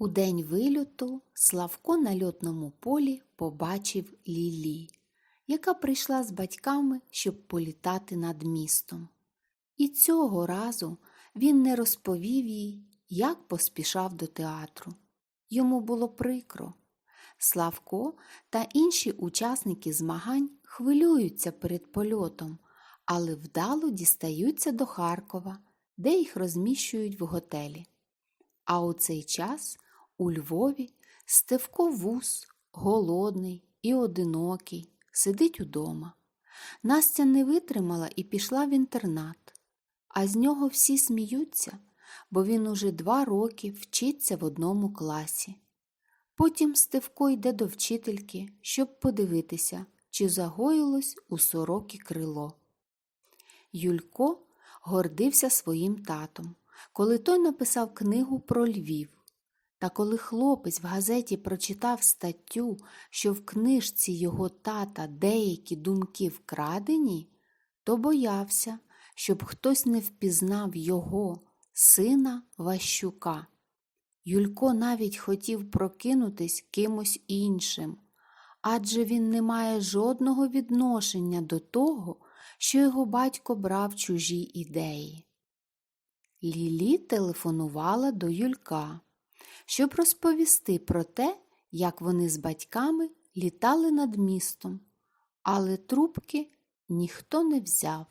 У день вильоту Славко на льотному полі побачив Лілі, яка прийшла з батьками, щоб політати над містом. І цього разу він не розповів їй, як поспішав до театру. Йому було прикро. Славко та інші учасники змагань хвилюються перед польотом, але вдало дістаються до Харкова, де їх розміщують в готелі. А у цей час у Львові Стевко вус, голодний і одинокий, сидить удома. Настя не витримала і пішла в інтернат, а з нього всі сміються, бо він уже два роки вчиться в одному класі. Потім Стевко йде до вчительки, щоб подивитися, чи загоїлось у сороки крило. Юлько гордився своїм татом, коли той написав книгу про Львів. Та коли хлопець в газеті прочитав статтю, що в книжці його тата деякі думки вкрадені, то боявся, щоб хтось не впізнав його, сина Ващука. Юлько навіть хотів прокинутись кимось іншим, адже він не має жодного відношення до того, що його батько брав чужі ідеї. Лілі телефонувала до Юлька, щоб розповісти про те, як вони з батьками літали над містом, але трубки ніхто не взяв.